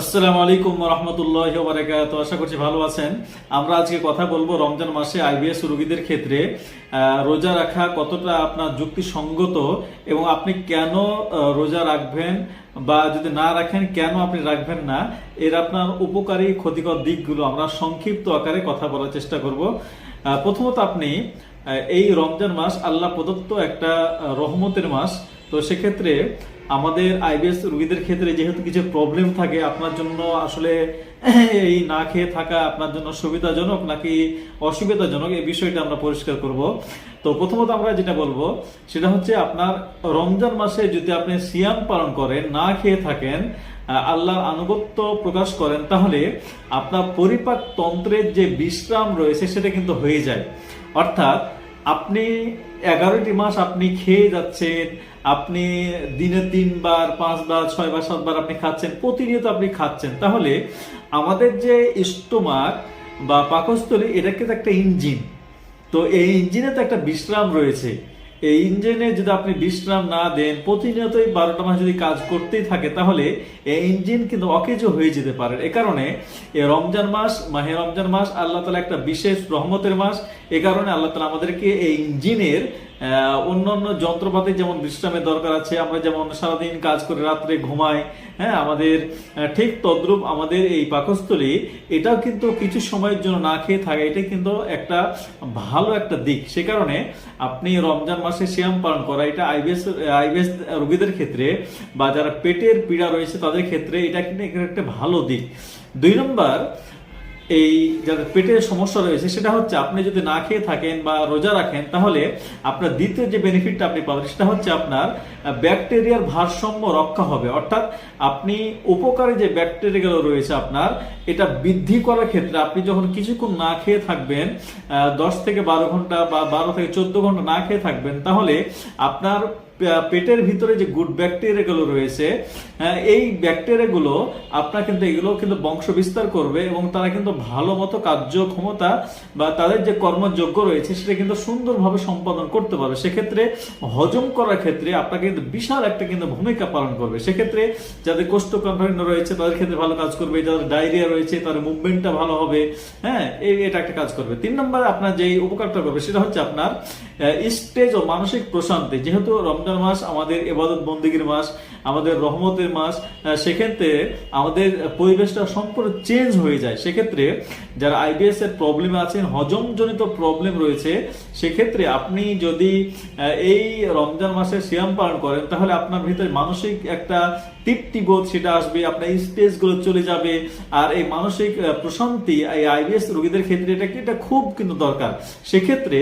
আসসালামু আলাইকুম রহমতুল্লাহ বারাকাত আশা করছি ভালো আছেন। আমরা আজকে কথা বলব রমজান মাসে আইবিএস রোগীদের ক্ষেত্রে রোজা রাখা কতটা আপনার যুক্তিসঙ্গত এবং আপনি কেন রোজা রাখবেন বা যদি না রাখেন, কেন আপনি রাখবেন না, এর আপনার উপকারী, ক্ষতিকর দিকগুলো আমরা সংক্ষিপ্ত আকারে কথা বলার চেষ্টা করব। প্রথমত আপনি এই রমজান মাস আল্লাহ প্রদত্ত একটা রহমতের মাস। তো সেক্ষেত্রে আমাদের আইবিএস রুগীদের ক্ষেত্রে যেহেতু কিছু প্রবলেম থাকে, আপনার জন্য আসলে এই না খেয়ে থাকা আপনার জন্য সুবিধাজনক নাকি অসুবিধাজনক, এই বিষয়টা আমরা পরিষ্কার করব। তো প্রথমত আমরা যেটা বলব, সেটা হচ্ছে আপনার রমজান মাসে যদি আপনি সিয়াম পালন করেন, না খেয়ে থাকেন আল্লাহর আনুগত্য প্রকাশ করেন, তাহলে আপনার পরিপাক তন্ত্রের যে বিশ্রাম রয়েছে, সেটা কিন্তু হয়ে যায়। অর্থাৎ আপনি এগারোটি মাস আপনি খেয়ে যাচ্ছেন, আপনি দিনে তিনবার, পাঁচবার, ছয়বার, সাতবার আপনি খাচ্ছেন, প্রতিনিয়ত আপনি খাচ্ছেন। তাহলে আমাদের যে স্টোমাক বা পাকস্থলী, এটাকে তো একটা ইঞ্জিন। তো এই ইঞ্জিনে তো একটা বিশ্রাম রয়েছে। এই ইঞ্জিনে যদি আপনি বিশ্রাম না দেন, প্রতিনিয়তই বারোটা মাস যদি কাজ করতেই থাকে, তাহলে এই ইঞ্জিন কিন্তু অকেজ হয়ে যেতে পারে। এ কারণে এ রমজান মাস, মাহে রমজান মাস, আল্লাহ তালা একটা বিশেষ রহমতের মাস। এ কারণে আল্লাহ তালা আমাদেরকে এই ইঞ্জিনের আহ, অন্যান্য যন্ত্রপাতি যেমন বিশ্রামের দরকার আছে আমরা যেমন সারাদিন কাজ করে রাত্রে ঘুমাই হ্যাঁ আমাদের ঠিক তদ্রূপ আমাদের এই পাকস্থলী এটাও কিন্তু কিছু সময়ের জন্য না খেয়ে থাকে এটা কিন্তু একটা ভালো একটা দিক। সে কারণে আপনি রমজান মাসে শ্যাম পালন করা এটা আইবিএস আইবিএস রোগীদের ক্ষেত্রে বা যারা পেটের পীড়া রয়েছে তাদের ক্ষেত্রে এটা কিন্তু একটা ভালো দিক। দুই নম্বর এই যাদের পেটের সমস্যা রয়েছে, সেটা হচ্ছে আপনি যদি না খেয়ে থাকেন বা রোজা রাখেন, তাহলে আপনার দ্বিতীয় যে বেনিফিটটা আপনি পাবেন, সেটা হচ্ছে আপনার ব্যাকটেরিয়ার ভারসাম্য রক্ষা হবে। অর্থাৎ আপনি উপকারী যে ব্যাকটেরিয়াগুলো রয়েছে আপনার, এটা বৃদ্ধি করার ক্ষেত্রে আপনি যখন কিছুক্ষণ না খেয়ে থাকবেন দশ থেকে বারো ঘণ্টা বা বারো থেকে চোদ্দ ঘণ্টা না খেয়ে থাকবেন, তাহলে আপনার পেটের ভিতরে যে গুড ব্যাকটেরিয়াগুলো রয়েছে আহ, এই ব্যাকটেরিয়াগুলো আপনার কিন্তু এগুলো কিন্তু বংশ বিস্তার করবে এবং তারা কিন্তু ভালো মতো কার্যক্ষমতা বা তাদের যে কর্মযোগ্য রয়েছে সেটা কিন্তু সুন্দরভাবে সম্পাদন করতে পারবে। সেক্ষেত্রে হজম করার ক্ষেত্রে আপনাকে কিন্তু বিশাল একটা কিন্তু ভূমিকা পালন করবে। সেক্ষেত্রে যাদের কোষ্ঠকাঠিন্য রয়েছে তাদের ক্ষেত্রে ভালো কাজ করবে যাদের ডায়রিয়া রয়েছে তাদের মুভমেন্টটা ভালো হবে হ্যাঁ এই এটা একটা কাজ করবে। তিন নম্বরে আপনার যে উপকারটা করবে সেটা হচ্ছে আপনার স্টেজ ও মানসিক প্রশান্তি। যেহেতু রমজান মাস, আমাদের এবাদত বন্দীগীর মাস, আমাদের রহমতের মাস সেক্ষেত্রে আমাদের পরিবেশটা সম্পূর্ণ চেঞ্জ হয়ে যায়। সেক্ষেত্রে যারা আইবিএস এর প্রবলেম আছেন, হজমজনিত প্রবলেম রয়েছে, সেক্ষেত্রে আপনি যদি এই রমজান মাসে সিয়াম পালন করেন, তাহলে আপনার ভিতরে মানসিক একটা তৃপ্তি বোধ সেটা আসবে, আপনার স্ট্রেসগুলো চলে যাবে, আর এই মানসিক প্রশান্তি, এই আইবিএস রোগীদের ক্ষেত্রে এটা এটা খুব কিন্তু দরকার। সেক্ষেত্রে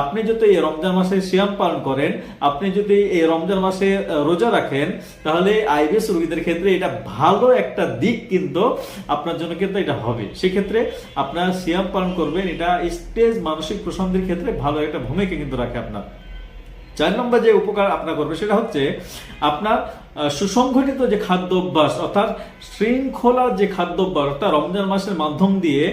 আপনি যদি এই রমজান মাসে সিয়াম পালন করেন, আপনি যদি এই রমজান মাসে রোজা রাখেন, তাহলে আইবিএস রোগীদের ক্ষেত্রে এটা ভালো একটা দিক কিন্তু আপনার জন্য কিন্তু এটা হবে। সেক্ষেত্রে আপনার সিয়াম পালন করবেন, এটা স্টেজ মানসিক প্রশান্তির ক্ষেত্রে ভালো একটা ভূমিকা কিন্তু রাখে আপনার। চার নম্বর যে উপকার আপনার করবে সেটা হচ্ছে আপনার সুসংগঠিত যে খাদ্য অভ্যাস অর্থাৎ শৃঙ্খলার যে খাদ্য অভ্যাস অর্থাৎ রমজান মাসের মাধ্যম দিয়ে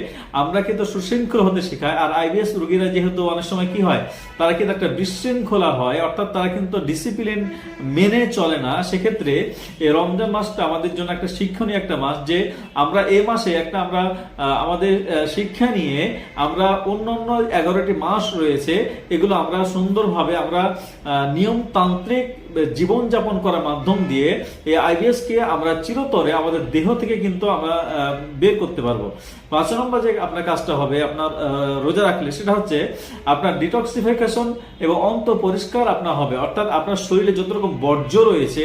আমরা কিন্তু সুশৃঙ্খল হতে শেখাই আর আইবিএস রোগীরা যেহেতু অনেক সময় কি হয়, তারা কিন্তু একটা বিশৃঙ্খলা হয়, অর্থাৎ তারা কিন্তু ডিসিপ্লিন মেনে চলে না। সেক্ষেত্রে এই রমজান মাসটা আমাদের জন্য একটা শিক্ষণীয় একটা মাস যে আমরা এ মাসে একটা আমরা আমাদের শিক্ষা নিয়ে আমরা অন্য অন্য এগারোটি মাস রয়েছে, এগুলো আমরা সুন্দরভাবে আমরা নিয়মতান্ত্রিক জীবনযাপন করার মাধ্যম দিয়ে এই আইবিএস কে আমরা চিরতরে আমাদের দেহ থেকে কিন্তু আমরা বের করতে পারব। পাঁচ নম্বর যে আপনার কাজটা হবে, আপনার রোজা রাখলে সেটা হচ্ছে আপনার ডিটক্সিফিকেশন এবং অন্ত পরিষ্কার আপনার হবে। অর্থাৎ আপনার শরীরে যত রকম বর্জ্য রয়েছে,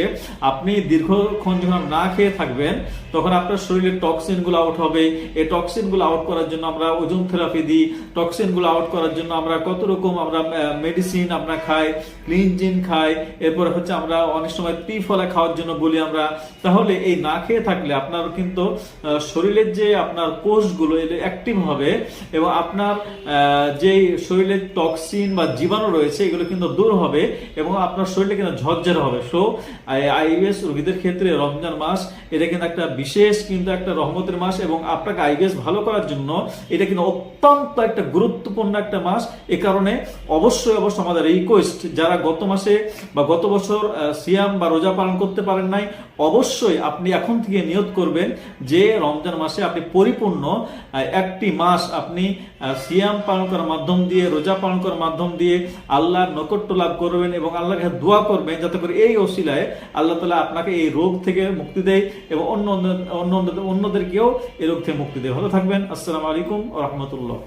আপনি দীর্ঘক্ষণ যখন না খেয়ে থাকবেন, তখন আপনার শরীরে টক্সিনগুলো আউট হবে। এই টক্সিনগুলো আউট করার জন্য আমরা ওজন থেরাপি দিই। টক্সিনগুলো আউট করার জন্য আমরা কত রকম আমরা মেডিসিন আমরা খাই। ক্লিনজিন খাই, এরপর হচ্ছে আমরা অনেক সময় পি ফলা খাওয়ার জন্য বলি আমরা। তাহলে এই না খেয়ে থাকলে আপনার কিন্তু শরীরের যে আপনার কোষগুলো, এগুলো অ্যাক্টিভ হবে এবং আপনার যে শরীরের টক্সিন বা জীবাণু রয়েছে, এগুলো কিন্তু দূর হবে এবং আপনার শরীরে কিন্তু ঝরঝরে হবে। সো আইবিএস রোগীদের ক্ষেত্রে রমজান মাস, এটা কিন্তু একটা বিশেষ কিন্তু একটা রহমতের মাস এবং আপনাকে আইবিএস ভালো করার জন্য এটা কিন্তু অত্যন্ত একটা গুরুত্বপূর্ণ একটা মাস। এ কারণে অবশ্যই অবশ্যই আমাদের রিকোয়েস্ট যারা গত মাসে বা গত বছর সিয়াম বা রোজা পালন করতে পারেন নাই, অবশ্যই আপনি এখন থেকে নিয়ত করবেন যে রমজান মাসে আপনি পরিপূর্ণ একটি মাস আপনি সিয়াম পালন করার মাধ্যম দিয়ে, রোজা পালন করার মাধ্যম দিয়ে আল্লাহর নৈকট্য লাভ করবেন এবং আল্লাহর কাছে দোয়া করবেন যাতে করে এই অশিলায় আল্লাহ তালা আপনাকে এই রোগ থেকে মুক্তি দেয় এবং অন্য অন্য অন্যদেরকেও এই রোগ থেকে মুক্তি দেয়। ভালো থাকবেন। আসসালামু আলাইকুম রহমতুল্লাহ।